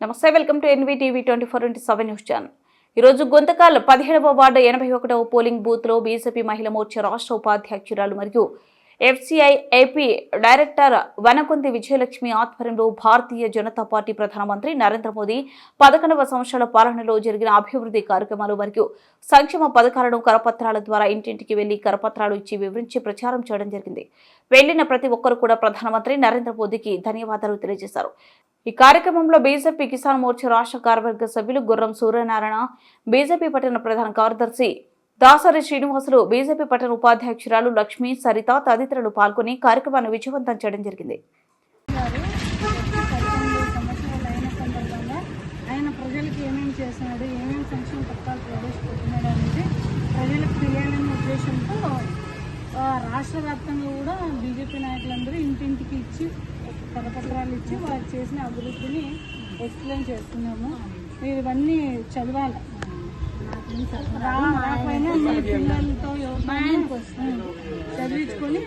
నమస్తే welcome to NV TV twenty four into seven news channel. ఈరోజు గొంతకాల్ పదిహేడవ ward ఎనభై ఒకటవ పోలింగ్ బూత్లో బీజేపీ మహిళా మోర్చా రాష్ట్ర ఉపాధ్యక్షురాలు మరియు FCI AP director Vanakondi Vijayalakshmi ఆధ్వర్యంలో భారతీయ జనతా పార్టీ ప్రధానమంత్రి నరేంద్ర మోదీ పదకొండవ సంవత్సరాల పాలనలో జరిగిన అభివృద్ధి కార్యక్రమాలు మరియు సంక్షేమ పథకాలను కరపత్రాల ద్వారా ఇంటింటికి వెళ్ళి కరపత్రాలు ఇచ్చి వివరించి ప్రచారం చేయడం జరిగింది. వెళ్ళిన ప్రతి ఒక్కరు కూడా ప్రధానమంత్రి నరేంద్ర మోదీకి ధన్యవాదాలు తెలియజేశారు. ఈ కార్యక్రమంలో బీజేపీ కిసాన్ మోర్చా రాష్ట్ర కార్యవర్గ సభ్యులు గుర్రం సూర్యనారాయణ బీజేపీ పట్టణ ప్రధాన కార్యదర్శి దాసరి శ్రీనివాసులు బీజేపీ పట్టణ ఉపాధ్యక్షురాలు లక్ష్మి సరిత తదితరులు పాల్గొని కార్యక్రమాన్ని విజయవంతం చేయడం జరిగింది. సంవత్సరాలు సందర్భంగా ఆయన ప్రజలకు ఏమేమి చేస్తున్నాడు ఏమేమి సంక్షేమ పథకాలు ప్రవేశపెట్టినాడు అనేది ప్రజలకు తెలియాలనే ఉద్దేశంతో రాష్ట్ర వ్యాప్తంగా కూడా బీజేపీ నాయకులందరూ ఇంటింటికి ఇచ్చి కరపత్రాలు ఇచ్చి వారు చేసిన అభివృద్ధిని ఎక్స్ప్లెయిన్ చేస్తున్నాము. మీరు ఇవన్నీ చదవాలి. రాకపోయినా మీ పిల్లలతో చదివించుకొని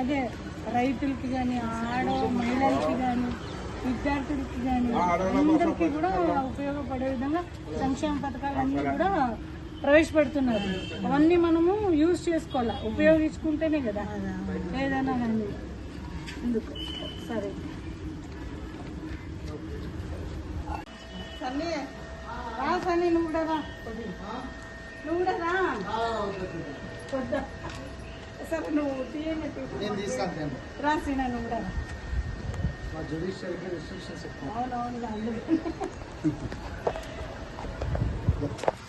అదే రైతులకి కానీ ఆడ మహిళలకి కానీ విద్యార్థులకి కానీ అందరికీ కూడా ఉపయోగపడే విధంగా సంక్షేమ పథకాలన్నీ కూడా ప్రవేశపెడుతున్నారు. అవన్నీ మనము యూజ్ చేసుకోవాలి? ఉపయోగించుకుంటేనే కదా. ఏదైనా కానీ. అందుకు సరే. సన్నీ రా సన్నీ నువ్వు కూడా రా. నువ్వు కూడా రా. సరే నువ్వు రాసిన నువ్వు కూడా అవునవును అందుకు.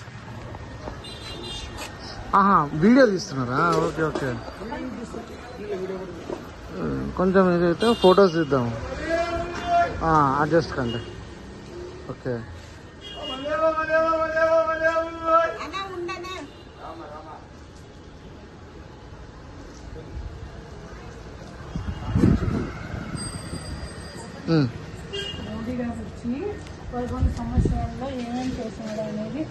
ఆహా. వీడియో తీస్తున్నారా? Okay okay. కొంచెం ఇదైతే ఫొటోస్ తీద్దాం. అడ్జస్ట్ కండి. ఓకే. మోడీ గారు వచ్చి పదకొండు సంవత్సరాల్లో ఏమేమి చేసినాడు అనేది